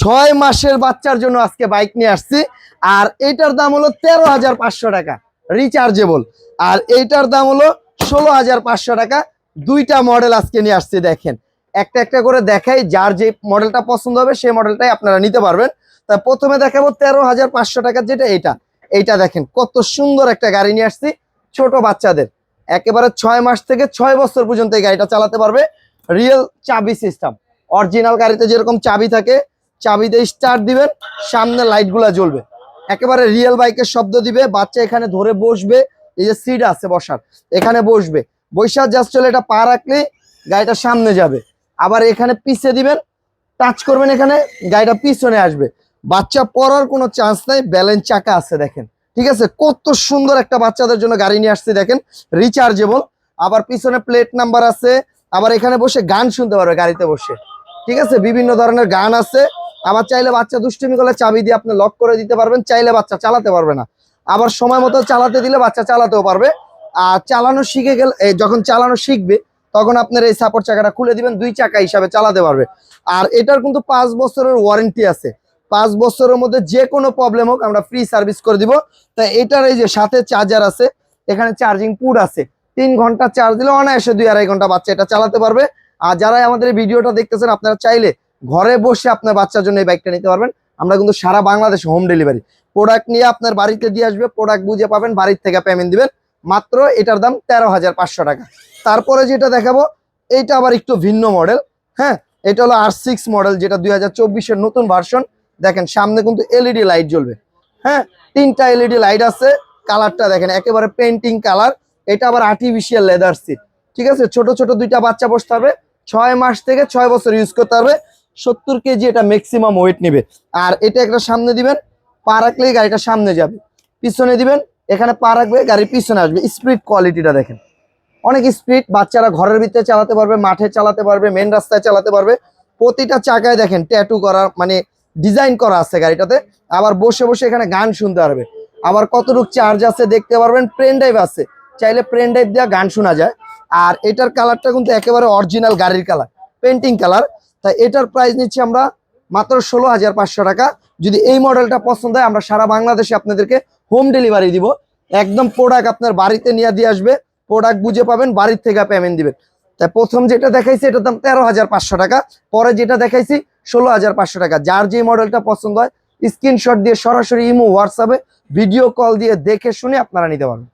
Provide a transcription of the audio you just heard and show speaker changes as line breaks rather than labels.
ছয় মাসের বাচ্চার জন্য আজকে বাইক নিয়ে আসছি। আর এইটার দাম হলো তেরো হাজার পাঁচশো টাকা রিচার্জেবল আর এইটার দাম হলো ষোলো হাজার পাঁচশো টাকা। দুইটা মডেল আজকে নিয়ে আসছি, দেখেন। একটা একটা করে দেখাই, যার যে মডেলটা পছন্দ হবে, সেই মডেলটাই আপনারা নিতে পারবেন। তা প্রথমে দেখাবো তেরো হাজার পাঁচশো টাকার যেটা এইটা এইটা দেখেন, কত সুন্দর একটা গাড়ি নিয়ে আসছি, ছোট বাচ্চাদের। একেবারে ছয় মাস থেকে ছয় বছর পর্যন্ত এই গাড়িটা চালাতে পারবে। রিয়েল চাবি সিস্টেম অরিজিনাল গাড়িতে যেরকম চাবি থাকে চাবিতে স্টার্ট দিবেন, সামনে লাইটগুলা জ্বলবে। একেবারে রিয়েল বাইকের শব্দ দিবে, বাচ্চা এখানে ধরে বসবে, এই যে সিট আছে বসার, এখানে বসবে। বৈশাখ জাস্ট চলে এটা পা রাখলে গাড়িটা সামনে যাবে। আবার এখানে পিছিয়ে দিবেন টাচ করবেন এখানে, গাড়িটা পিছনে আসবে। বাচ্চা পড়ার কোনো চান্স নাই ব্যালেন্স চাকা আছে দেখেন। ঠিক আছে? কত সুন্দর একটা বাচ্চাদের জন্য গাড়ি নিয়ে আসছে দেখেন রিচার্জেবল আবার পিছনে প্লেট নাম্বার আছে, আবার এখানে বসে গান শুনতে পারবে গাড়িতে বসে। ঠিক আছে? বিভিন্ন ধরনের গান আছে আবার চাইলে বাচ্চা দুষ্টুমি করলে চাবি দিয়ে আপনি লক করে দিতে পারবেন, চাইলে বাচ্চা চালাতে পারবে না। আবার সময় মতো চালাতে দিলে বাচ্চা চালাতেও পারবে। আর চালানো শিখে গেলে যখন চালানো শিখবে, তখন আপনার এই সাপোর্ট চাকাটা খুলে দিবেন, দুই চাকা হিসাবে চালাতে পারবে। আর এটার কিন্তু পাঁচ বছরের ওয়ারেন্টি আছে। পাঁচ বছরের মধ্যে যে কোনো প্রবলেম হোক, আমরা ফ্রি সার্ভিস করে দিব। তা এটার এই যে সাথে চার্জার আছে, এখানে চার্জিং পুট আছে। তিন ঘণ্টা চার্জ দিলে অনায়াসে দুই আড়াই ঘণ্টা বাচ্চা এটা চালাতে পারবে। আর যারা আমাদের ভিডিওটা দেখতেছেন, আপনারা চাইলে ঘরে বসে আপনার বাচ্চার জন্য এই বাইকটা নিতে পারবেন। আমরা কিন্তু সারা বাংলাদেশে হোম ডেলিভারি প্রোডাক্ট নিয়ে আপনার বাড়িতে দিয়ে আসবে প্রোডাক্ট বুঝে পাবেন, বাড়ির থেকে পেমেন্ট দিবেন। মাত্র এটার দাম তেরো হাজার পাঁচশো টাকা। তারপরে যেটা দেখাবো, এইটা আবার একটু ভিন্ন মডেল হ্যাঁ? এটা হলো আর সিক্স মডেল যেটা দুই হাজার চব্বিশের নতুন ভার্সন দেখেন, সামনে কিন্তু এলইডি লাইট জ্বলবে হ্যাঁ? তিনটা এলইডি লাইট আছে কালারটা দেখেন, একেবারে পেন্টিং কালার এটা আবার আর্টিফিশিয়াল লেদার সিট ঠিক আছে? ছোট ছোট দুইটা বাচ্চা বসতে হবে, ছয় মাস থেকে ছয় বছর ইউজ করতে পারবে সত্তর কেজি এটা ম্যাক্সিমাম ওয়েট নেবে। আর এটা একটা সামনে দিবেন, পা রাখলেই গাড়িটা সামনে যাবে। পিছনে দিবেন, এখানে পা রাখবে গাড়ি পিছনে আসবে। স্পিড কোয়ালিটিটা দেখেন। অনেক স্পিড বাচ্চারা ঘরের ভিতরে চালাতে পারবে, মাঠে চালাতে পারবে মেন রাস্তায় চালাতে পারবে। প্রতিটা চাকায় দেখেন ট্যাটু করা মানে ডিজাইন করা আছে গাড়িটাতে। আবার বসে বসে এখানে গান শুনতে পারবে। আবার কতটুকু চার্জ আছে দেখতে পারবেন প্রেন ড্রাইভ আছে। চাইলে প্রেন ড্রাইভ দেওয়া গান শোনা যায়। আর এটার কালারটা কিন্তু একেবারে অরিজিনাল গাড়ির কালার পেন্টিং কালার তাই এটার প্রাইস নিচ্ছি আমরা মাত্র ষোলো হাজার পাঁচশো টাকা। যদি এই মডেলটা পছন্দ হয়, আমরা সারা বাংলাদেশে আপনাদেরকে হোম ডেলিভারি দিব। একদম প্রোডাক্ট আপনার বাড়িতে নিয়ে দিয়ে আসবে। প্রোডাক্ট বুঝে পাবেন, বাড়ির থেকে পেমেন্ট দিবেন। তাই প্রথম যেটা দেখাইছি, এটার দাম তেরো হাজার পাঁচশো টাকা। পরে যেটা দেখাইছি, ষোলো হাজার পাঁচশো টাকা। যার যে মডেলটা পছন্দ হয় স্ক্রিনশট দিয়ে সরাসরি ইমো, হোয়াটসঅ্যাপে ভিডিও কল দিয়ে দেখে শুনে আপনারা নিতে পারবেন।